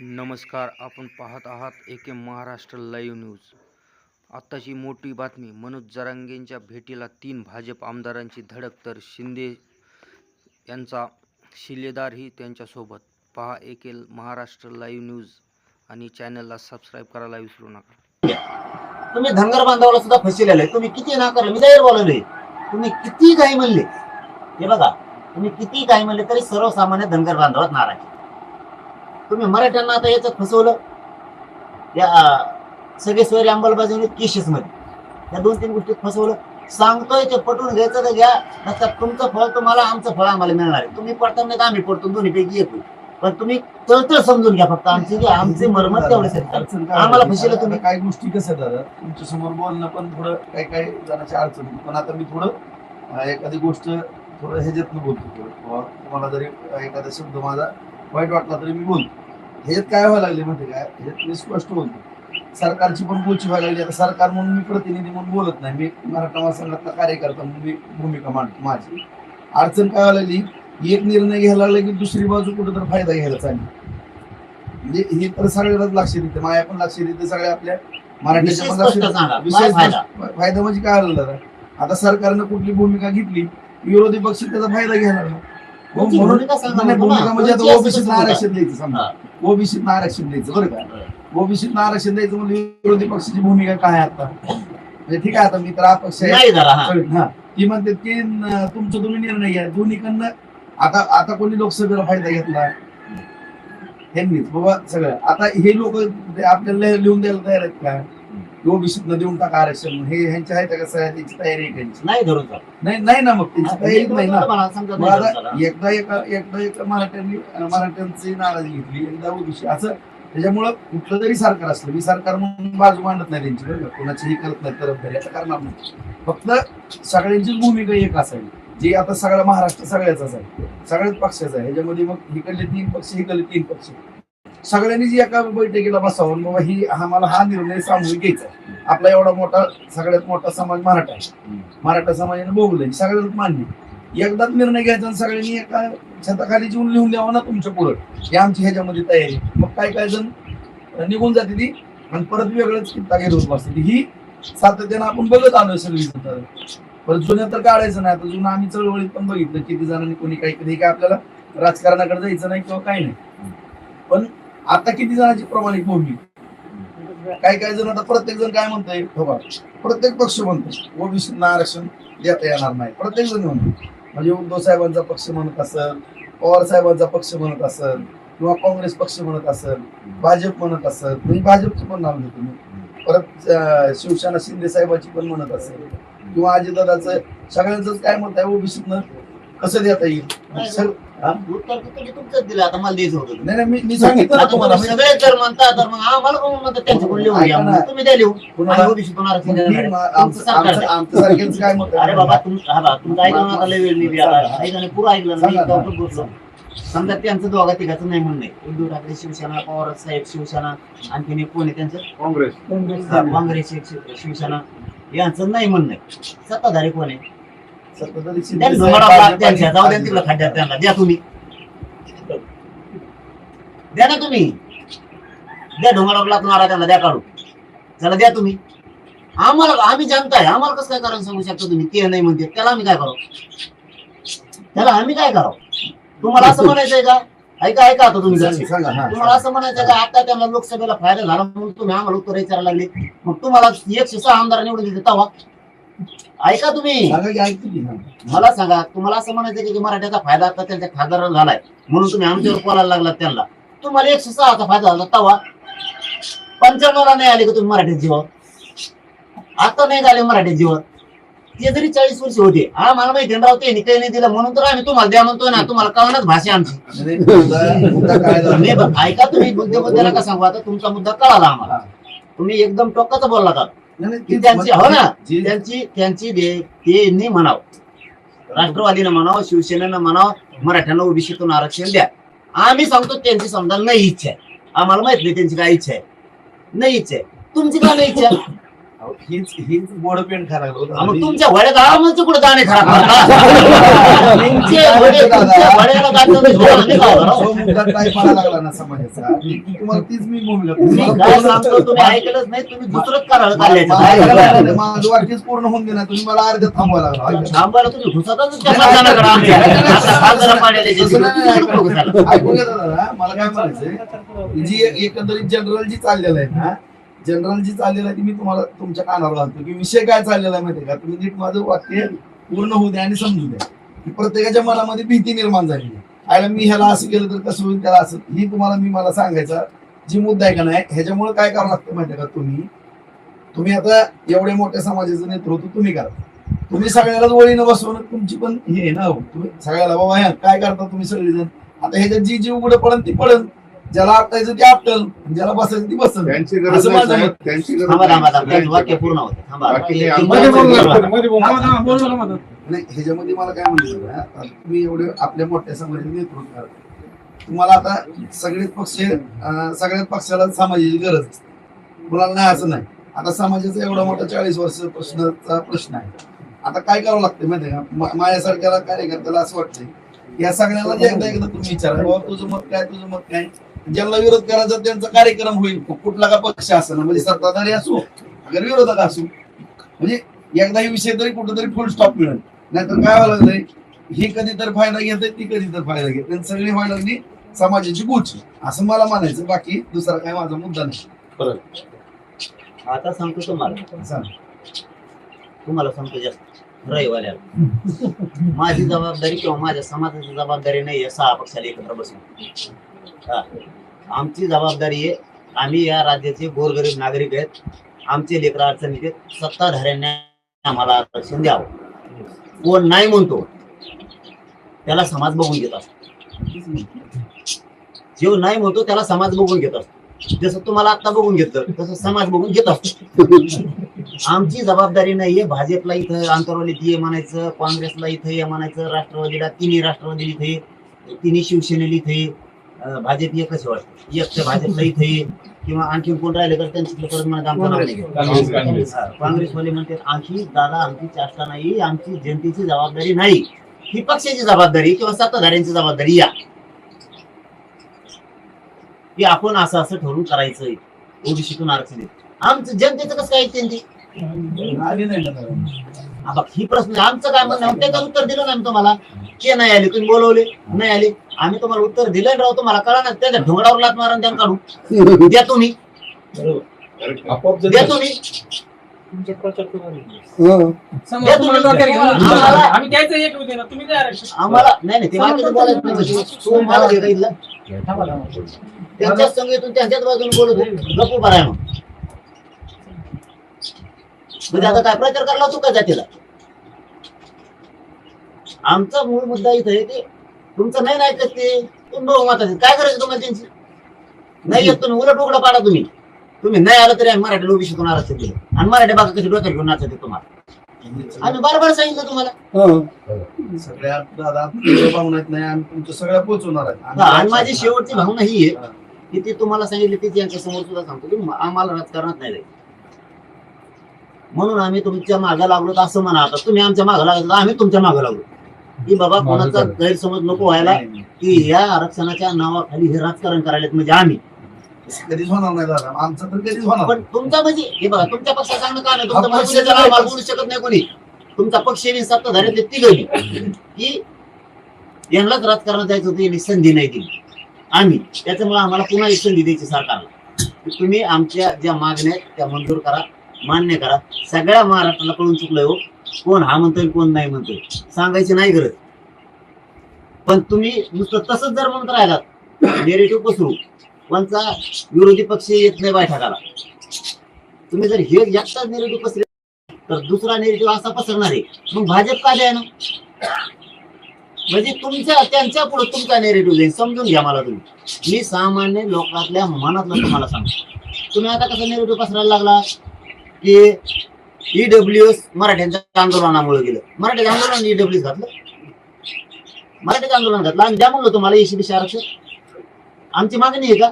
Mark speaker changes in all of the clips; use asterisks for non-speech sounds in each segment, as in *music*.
Speaker 1: नमस्कार आपण पाहत आहात एके महाराष्ट्र लाईव्ह न्यूज. आत्ताची मोठी बातमी मनोज जरांगेंच्या भेटीला तीन भाजप आमदारांची धडक तर शिंदे यांचा शिलेदारही त्यांच्यासोबत. पहा एके महाराष्ट्र लाईव्ह न्यूज आणि चॅनलला सबस्क्राईब करायला विसरू नका.
Speaker 2: तुम्ही धनगर बांधवाला सुद्धा फसिलेला आहे तुम्ही किती नाकार मी जाहीर बोलवले. तुम्ही किती काही म्हणले? हे बघा तुम्ही किती काही म्हणले तरी सर्वसामान्य धनगर बांधवात नाराज तुम्ही मराठ्यांना आता याच्यात फसवलं. या सगळे सोयरे अंमलबजावणी केसेस मध्ये. या दोन तीन गोष्टीत फसवलं. सांगतोय ते पटवून घ्यायचं तर घ्या. नसतात तुमचं फळ तुम्हाला आमचं फळ आम्हाला मिळणार आहे. तुम्ही पडता नाही आम्ही पडतो दोन्हीपैकी येतो पण तुम्ही तळतळ समजून घ्या फक्त. आमचे जे आमचे मर्मत तेवढेच आम्हाला
Speaker 3: आता
Speaker 2: तुम्ही.
Speaker 3: काही गोष्टी कसं दादा? तुमच्यासमोर बोलणं पण थोडं काही काही जणांची अडचण होती. पण आता मी थोडं एखादी गोष्ट थोडं ह्याच्यातनं बोलतो थोडं. तुम्हाला जरी एखादा शब्द माझा वाईट वाटला तरी मी बोलतो. ह्याच्यात काय व्हायला लागले माहिती काय ह्याच्यात मी स्पष्ट बोलतो. सरकारची पण बोलची व्हायला लागली. आता सरकार म्हणून मी प्रतिनिधी म्हणून बोलत नाही. मी मराठा महासंघातला कार्यकर्ता म्हणून मी भूमिका मांडतो माझी. अडचण काय व्हायला लागली? एक निर्णय घ्यायला लागला की दुसरी बाजू कुठं तर फायदा घ्यायला चालली. म्हणजे हे तर सगळ्यांनाच लक्ष देते. माया पण लक्ष देते सगळ्या आपल्या
Speaker 2: विषय
Speaker 3: मराठ्याच्या पण लक्ष विषय
Speaker 2: फायदा.
Speaker 3: म्हणजे काय आलं आता सरकारनं कुठली भूमिका घेतली? विरोधी पक्ष त्याचा फायदा घ्यायला लागला.
Speaker 2: तुमची
Speaker 3: म्हणून
Speaker 2: भूमिका सांगा
Speaker 3: नाही,
Speaker 2: मला.
Speaker 3: भूमिका म्हणजे
Speaker 2: तुमची
Speaker 3: आता
Speaker 2: असं
Speaker 3: ओबीसीत
Speaker 2: कसं बोलता?
Speaker 3: आरक्षण द्यायचं समजा. ओबीसीत आरक्षण द्यायचं बरं का? ओबीसीत आरक्षण द्यायचं म्हणजे विरोधी पक्षाची भूमिका काय आता? म्हणजे ठीक आहे आता मी तर अपक्ष आहे.
Speaker 2: नाही जरा हा.
Speaker 3: हा. ती म्हणते की न- तुमचं तुम्ही निर्णय घ्या. दोन्हीकडनं आता आता कोणी लोकसभेला फायदा घेतला? त्यांनीच बाबा सगळं. आता हे लोक आपल्याला लिहून द्यायला तयार आहेत का? ओबीसीत देऊन टाका आरक्षण हे ह्यांच्या आहे का कसं आहे? त्याची तयारी आहे त्यांची.
Speaker 2: नाही धरून.
Speaker 3: नाही नाही ना मग. त्यांची तयारी नाही ना.
Speaker 2: मला समजा नाही धरून.
Speaker 3: एकदा एका एकदा एका मराठ्यांनी मराठ्यांची नाराजी घेतली एकदा ओबीसी. असं त्याच्यामुळं कुठलं जरी सरकार असलं. मी सरकार म्हणून बाजू मांडत नाही त्यांची बरं का. कोणाचीही करत नाही तरफदारी. असं करणार नाही. फक्त सगळ्यांचीच भूमिका एक असावी. जी आता सगळा महाराष्ट्र सगळ्याचाच आहे सगळ्याच पक्षाचा आहे. ह्याच्यामध्ये मग इकडले तीन पक्ष इकडले तीन पक्ष. सगळ्यांनी जी एका बैठकीला बसावं. बाबा ही आम्हाला हा निर्णय सामूहिक घ्यायचा आपला एवढा मोठा सगळ्यात मोठा समाज मराठा आहे. मराठा समाजाने बोगले सगळ्यात मान्य एकदाच निर्णय घ्यायचा आणि सगळ्यांनी एका छताखाली जीवन लिहून द्यावं ना तुमच्या पुढं. हे आमची ह्याच्यामध्ये तयारी आहे. मग काय काय जण निघून जाते ती आणि परत वेगळंच चिंता घेत होत बसते ही सातत्यानं आपण बघत आलोय सगळी परत जुन्या तर काढायचं नाही. आता जुनं आम्ही चळवळीत पण बघितलं. किती जणांनी कोणी काही कधी काय आपल्याला राजकारणाकडे जायचं नाही किंवा काही नाही. पण आता किती जणांची प्रमाणिक भूमी काही काही जण आता प्रत्येक जण काय म्हणतोय? हो प्रत्येक पक्ष म्हणतो ओबीसीना आरक्षण देता येणार नाही. प्रत्येक जण म्हणतो म्हणजे उद्धव साहेबांचा पक्ष म्हणत असेल पवार साहेबांचा पक्ष म्हणत असेल किंवा काँग्रेस पक्ष म्हणत असेल भाजप म्हणत असेल तुम्ही भाजपचं पण नाव घेतो तुम्ही परत शिवसेना शिंदे साहेबाची पण म्हणत असेल. किंवा अजितदादाचं सगळ्यांचंच काय म्हणत आहे ओबीसीतनं कसं देता येईल? हा?
Speaker 2: दिलं आता मला द्यायचं होतं
Speaker 3: नाही नाही मी मी सांगितलं ना
Speaker 2: आता
Speaker 3: तुम्हाला.
Speaker 2: तुम्ही सगळे जर म्हणता तर मग आम्हाला कोण म्हणतात त्यांच्याकडून लिहून घ्या तुम्ही द्या लिहून
Speaker 3: कुणाला-
Speaker 2: ओबीसी देणार तुमचं सरकार
Speaker 3: आमचं-
Speaker 2: द्या.
Speaker 3: आमचं सारख्यांचं काय मत आहे?
Speaker 2: अरे बाबा तुम हा बा, तुमचं ऐकलं ना आता लय वेळ निघली आता.
Speaker 3: सांगा.
Speaker 2: ऐका ना पुरं ऐकलं ना मी
Speaker 3: सांगा ना.
Speaker 2: डॉक्टर बोललो. समजा त्यांचं दोघा तिघाचं नाही म्हणणं आहे. उद्धव ठाकरे शिवसेना पवार साहेब शिवसेना आणखीन एक कोण आहे त्यांचं?
Speaker 3: काँग्रेस.
Speaker 2: हा, काँग्रेस शिवसेना. यांचं नाही म्हणणं आहे. सत्ताधारी कोण आहे? त्यांनी त्यांच्या जाऊ द्या
Speaker 3: आणि-
Speaker 2: तिकडे खड्ड्यात त्यांना. द्या तुम्ही. द्या ना तुम्ही. द्या डोंगरावर लागणारा त्यांना द्या काढू चला द्या तुम्ही. आम्हाला आम्ही जनता आहे आम्हाला कसं काय कारण सांगू शकता तुम्ही? ते नाही म्हणते. त्याला आम्ही काय करावं? त्याला आम्ही काय करावं? तुम्हाला असं म्हणायचंय का? ऐका ऐका आता तुम्ही. तुम्हाला असं म्हणायचं का? आता त्यांना लोकसभेला फायदा झाला म्हणून तुम्ही आम्हाला उत्तर विचारायला लागले. मग तुम्हाला एकशे सहा आमदार निवडून दिले तवा ऐका तुम्ही. मला सांगा तुम्हाला असं म्हणायचं की मराठ्याचा फायदा आता त्यांच्या खासदाराला झालाय म्हणून तुम्ही आमच्यावर बोलायला लागलात त्यांना. तुम्हाला एकशे सहाचा फायदा झाला तवा. पंच्याण्णवला नाही आले का तुम्ही मराठी जीवावर आता नाही झाले मराठी जीवावर ते जरी चाळीस वर्ष होते हा मला माहिती राव त्यांनी काही नाही दिलं म्हणून तर आम्ही तुम्हाला द्या म्हणतोय ना तुम्हाला कळणार भाषा आमची. ऐका तुम्ही मुद्दे मुद्द्याला का सांगू आता तुमचा मुद्दा कळाला आम्हाला. तुम्ही एकदम टोकाचा बोलला की
Speaker 3: ती-
Speaker 2: त्यांची हो ना त्यांची त्यांची त्यांनी म्हणावं. राष्ट्रवादीनं म्हणावं शिवसेनेनं म्हणावं मराठ्यांना ओबीसीतून आरक्षण द्या. आम्ही सांगतो त्यांची समजा नाही इच्छा आहे. आम्हाला माहीत नाही त्यांची काय इच्छा आहे. नाही इच्छा आहे. तुमची काय नाही इच्छा?
Speaker 3: हीच पेंट लागलो
Speaker 2: हा, मग तुमच्या वड्यात आरामाचे कुठे दाणे खराब करता? तुमचे वडे *laughs* तुमच्या वड्याला दाणे आम्ही काय करावं?
Speaker 3: जो मुद्दा काय पडायला लागला ना समाजाचा ती- तुम्हाला तीच मी भूमिका
Speaker 2: मी काय सांगतो तुम्ही ऐकलंच नाही तुम्ही दुसरंच करायला चालले
Speaker 3: माझं वाक्यच पूर्ण होऊन गेला तुम्ही मला अर्ध्यात थांबवायला लागला
Speaker 2: थांबायला तुम्ही घुसतच त्या मतदानाकडे आमच्या. आता खासदार पाड्याला जे
Speaker 3: तसं नाही,
Speaker 2: तिकडे
Speaker 3: ऐकून
Speaker 2: घुसायला.
Speaker 3: ऐकून घेता दादा मला काय म्हणायचंय जी एकंदरीत जनरल जी चाललेलं आहे ना जनरल जी चाललेलं आहे ती मी तुम्हाला तुमच्या कानावर घालतो. की विषय काय चाललेला आहे माहितीये का? तुम्ही नीट माझं वाक्य पूर्ण होऊ द्या आणि समजू द्या. की प्रत्येकाच्या मनामध्ये भीती निर्माण झाली आहे. आयला मी ह्याला असं केलं तर कसं होईल त्याला असं ही तुम्हाला मी मला सांगायचा जी मुद्दा आहे का नाही ह्याच्यामुळे काय करावं लागतं माहितीये का? तुम्ही तुम्ही आता एवढ्या मोठ्या समाजाचं नेतृत्व तुम्ही करा. तुम्ही सगळ्यालाच वळीनं बसवणं तुमची पण हे ना हो. तुम्ही सगळ्याला बाबा ह्या काय करता तुम्ही सगळेजण? आता ह्याच्यात जी जी उघड पडन ती पडन. ज्याला आपटायचं ते आपटल ज्याला बसायचं ती बसन
Speaker 4: त्यांची गरज
Speaker 3: असं
Speaker 4: नाही
Speaker 3: माझं
Speaker 4: साहेब,
Speaker 3: मत.
Speaker 4: त्यांची गरज
Speaker 2: थांबा थांबा
Speaker 4: नाही.
Speaker 2: थांबा. त्यांचं वाक्य पूर्ण होतं. थांबा.
Speaker 4: बाकी ते
Speaker 2: एक-
Speaker 4: मध्ये
Speaker 2: एक-
Speaker 4: बोलू
Speaker 2: एक-
Speaker 4: नका.
Speaker 3: नाही ह्याच्यामध्ये मला काय म्हणायचं आहे, आता तुम्ही एवढे आपल्या मोठ्या समाजाचे नेतृत्व करता तुम्हाला आता सगळेच पक्ष अं, सगळ्याच पक्षाला समाजाची गरज. असते मुलाला नाही असं नाही. आता समाजाचा एवढा मोठा चाळीस वर्ष प्रश्नाचा प्रश्न आहे. आता काय करावं लागतं माहिती आहे का? मा- माझ्यासारख्याला कार्यकर्त्याला असं वाटतंय. या सगळ्यांना जे एकदा एकदा तुम्ही विचारा. बाबा तुझं मत काय? तुझं मत काय? ज्यांना विरोध करायचा त्यांचा कार्यक्रम होईल. कुठला का पक्ष असं म्हणजे सत्ताधारी असो अगर विरोधक असो. म्हणजे एकदा ही विषय तरी कुठेतरी फुल स्टॉप मिळेल. नाहीतर काय व्हायला लागलंय? ही कधी तर फायदा घेत ती कधी तर फायदा घेत आणि सगळी व्हायला लागली समाजाची गुच असं मला म्हणायचं. बाकी दुसरा काय माझा मुद्दा नाही.
Speaker 2: आता सांगतो तुम्हाला.
Speaker 3: सांग.
Speaker 2: तुम्हाला सांगतो जास्त. रविवाऱ्याला. माझी जबाबदारी किंवा माझ्या समाजाची जबाबदारी नाही आहे सहा पक्षाला एकत्र बसून. आमची जबाबदारी आहे आम्ही या राज्याचे गोरगरीब नागरिक आहेत. आमचे लेकर अडचणीत आहेत. सत्ताधाऱ्यांनी आम्हाला आरक्षण द्यावं. कोण नाही म्हणतो त्याला समाज बघून घेत असतो. जो नाही म्हणतो त्याला समाज बघून घेत असतो. जसं तुम्हाला आता बघून घेतलं तसं समाज बघून घेत असतो. आमची जबाबदारी नाहीये भाजपला इथं आंतरवालीत ये म्हणायचं काँग्रेसला इथं ये म्हणायचं राष्ट्रवादीला तिन्ही राष्ट्रवादी इथे तिन्ही शिवसेनेला इथे भाजप एकच वाटतं एक तर भाजपला इथे ये किंवा आणखी कोण राहिले तर त्यांच्याकडे परत म्हणत आमचं नाव नाही घेत.
Speaker 4: काँग्रेस, काँग्रेस.
Speaker 2: काँग्रेसवाले म्हणतात आमची दादा आमची चाष्टा नाही आमची जनतेची जबाबदारी नाही ही पक्षाची जबाबदारी किंवा सत्ताधाऱ्यांची जबाबदारी या की आपण असं असं ठरवून करायचं ओबीसीतून आरक्षण. आमचं जनतेचं कसं काय ऐकते ती
Speaker 3: आली नाही ना दादा.
Speaker 2: हा बघ ही प्रश्न आमचं काय म्हणणं आहे? त्याचं उत्तर दिलं ना तुम्हाला ते नाही आले तुम्ही बोलवले नाही आले आम्ही तुम्हाला उत्तर दिलं राव तुम्हाला कळा ना त्याच्या ढोंगरावर लात मारा त्यानं काढू. *laughs* द्या तुम्ही. द्या तुम्ही. आम्हाला- नाही नाही ते बाकीचं बोलायचं नाही. तू मला घे इथलं. त्यांच्याच संगीतून त्यांच्याच बाजूने बोलत होते. गप्प मग. म्हणजे आता काय प्रचार करायला तू काय जातीला? आमचा मूळ मुद्दा इथं आहे की तुमचं नाही नाही ऐकत ते? तुम्ही बहुमत. काय करायचं तुम्हाला त्यांची? नाही येत तुम्ही उलट उघडं पाडा तुम्ही. तुम्ही नाही आलं तरी आम्ही मराठी ओबीसी शिकून आरक्षण दिलं आणि मराठी बाकी कशी डोक्यात घेऊन नाचते तुम्हाला. आम्ही बार सांगितलं तुम्हाला.
Speaker 3: सगळ्या दादा भावनात नाही आम्ही तुमच्या सगळ्या पोहोचवणार आहे
Speaker 2: हा, आणि माझी शेवटची भावना ही आहे की ती तुम्हाला सांगितली ती यांच्या समोर सुद्धा सांगतो की आम्हाला राजकारणात नाही म्हणून आम्ही तुमच्या मागे लागलो तर असं म्हणा. आता तुम्ही आमच्या मागे लागलो तर आम्ही तुमच्या मागे लागलो की बाबा कोणाचा गैरसमज नको व्हायला की या आरक्षणाच्या नावाखाली हे राजकारण करायला म्हणजे आम्ही.
Speaker 3: कधीच होणार नाही दादा. आमचं तर कधीच होणार
Speaker 2: पण तुमचा म्हणजे हे बघा तुमच्या पक्षात सांगणं का नाही
Speaker 3: हा, पक्ष.
Speaker 2: बोलू शकत नाही कोणी. तुमचा पक्ष आणि सत्ताधाऱ्यातले तिघही की यांनाच राजकारणात जायचं होतं यांनी संधी नाही दिली. आम्ही. त्याच्यामुळे आम्हाला पुन्हा एक संधी द्यायची सरकारला की तुम्ही आमच्या ज्या मागण्या आहेत त्या मंजूर करा मान्य करा. सगळ्या महाराष्ट्राला कळून चुकलंय हो. कोण हा म्हणतोय कोण नाही म्हणतोय. सांगायची नाही गरज. पण तुम्ही नुसतं तसंच जर म्हणत राहिलात नेरेटिव्ह पसरू कोणचा विरोधी पक्ष येत नाही बैठकाला तुम्ही जर हे एकटाच नेरेटिव्ह पसरे तर दुसरा नेरेटिव्ह असा पसरणार आहे. मग भाजप का द्या ना म्हणजे तुमच्या त्यांच्या पुढे तुमचा नेरेटिव्ह जाईल समजून घ्या मला तुम्ही. मी सामान्य लोकातल्या मनातलं तुम्हाला सांगतो. तुम्ही आता कसं नेरेटिव्ह पसरायला लागला की ईडब्ल्यू एस मराठ्यांच्या आंदोलनामुळे गेलं. मराठ्याचं आंदोलन ईडब्ल्यू घातलं. मराठ्याचं आंदोलन घातलं. आणि द्या म्हणलं तुम्हाला एसीबीसी आरक्षण? आमची मागणी आहे का?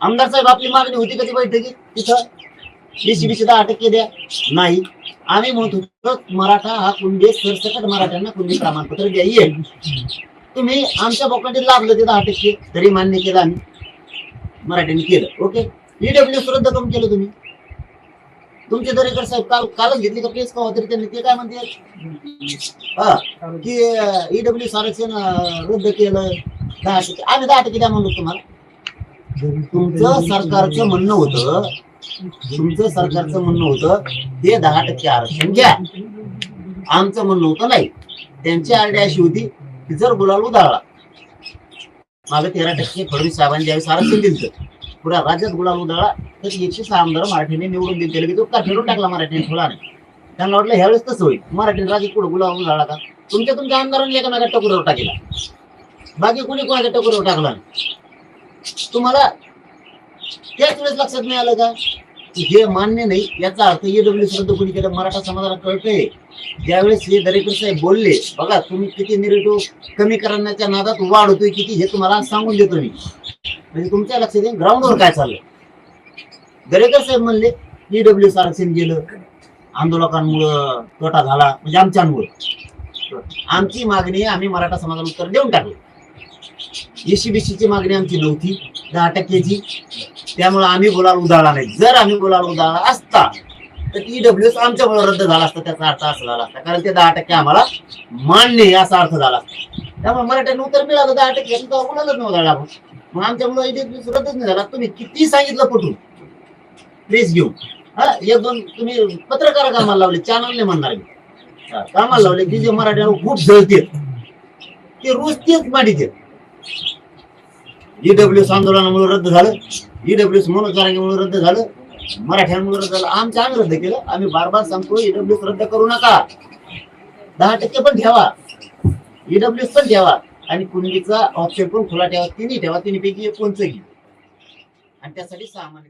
Speaker 2: आमदार साहेब आपली मागणी होती कधी बैठकीत तिथं बीसीबीसी दहा टक्के द्या. नाही. आम्ही म्हणत होतो मराठा हा कुंडे सरसकट मराठ्यांना कुंडे प्रमाणपत्र द्या येईल तुम्ही आमच्या बोकांडीत लागलं ते दहा टक्के तरी मान्य केलं आम्ही. मराठ्यांनी केलं. ओके? ईडब्ल्यू रद्द करून केलं तुम्ही? तुमचे दरेकर साहेब काल कालच घेतली का केस का तरी त्यांनी? ते काय म्हणते? हा की ईडब्ल्यू आरक्षण रद्द केलं दहा असं आम्ही दहा टक्के द्या म्हणलो तुम्हाला. तुमचं सरकारचं म्हणणं होतं तुमचं सरकारचं म्हणणं होतं ते दहा टक्के आरक्षण घ्या. आमचं म्हणणं होतं नाही. त्यांची आरडी अशी होती की जर गुलाल उधाळला मागे तेरा टक्के फडणवीस साहेबांनी ज्यावेळेस आरक्षण दिलं पुरा राज्यात गुलाल उधळला तर एकशे सहा आमदार मराठीने निवडून दिले. की तो का फिरून टाकला मराठीने थोडा? त्यांना वाटलं ह्यावेळेस तसं होईल. मराठीने राज्यात पुढे गुलाल उधाळला का? तुमच्या तुमच्या आमदारांनी एकामेका टकोरावर टाकला बाकी कोणी कोणाच्या टकोरावर टाकला तुम्हाला त्याच वेळेस लक्षात मिळालं का? हे मान्य नाही याचा अर्थ ये डब्ल्यू शब्द कोणी केलं? मराठा समाजाला कळतंय. ज्यावेळेस हे दरेकर साहेब बोलले बघा तुम्ही किती निरेटिव्ह कमी करण्याच्या नादात वाढ होतोय किती हे तुम्हाला सांगून देतो मी. म्हणजे तुमच्या लक्षात येईल ग्राउंडवर काय चाललंय. दरेकर साहेब म्हणले ईडब्ल्यू आरक्षण गेलं आंदोलकांमुळं तोटा झाला म्हणजे आमच्यामुळं. आमची मागणी आम्ही मराठा समाजाला उत्तर देऊन टाकलं. ची मागणी आमची नव्हती दहा टक्क्याची. त्यामुळे आम्ही बोलायला उदाळला नाही. जर आम्ही बोलायला उदाळला असता तर ईडब्ल्यू आमच्यामुळे रद्द झाला असता त्याचा अर्थ असा झाला असता. कारण ते दहा टक्के आम्हाला मान्य असा अर्थ झाला असता. त्यामुळे मराठ्यांना उत्तर मिळालं दहा टक्के तेव्हा गुलालच आपण मग आमच्यामुळे ईडब्ल्यू रद्दच नाही झाला. तुम्ही किती सांगितलं पटून? प्लीज घेऊ. हा एक दोन तुम्ही पत्रकार कामाला लावले चॅनल नाही म्हणणार मी. कामाला लावले की जे मराठ्यावर खूप जळते ते रोज तेच मांडित ईडब्ल्यू आंदोलनामुळे रद्द झालं. ईडब्ल्यू मनोज जारांगेमुळे रद्द झालं. मराठ्यांमुळे रद्द झालं. आमचं आम्ही रद्द केलं. आम्ही बार बार सांगतो ईडब्ल्यू रद्द करू नका. दहा टक्के पण ठेवा. ईडब्ल्यू पण ठेवा. आणि कुंडीचा ऑप्शन पण खुला ठेवा. तिन्ही ठेवा. तिन्ही पैकी एक कोणचं घे? आणि त्यासाठी सामान्य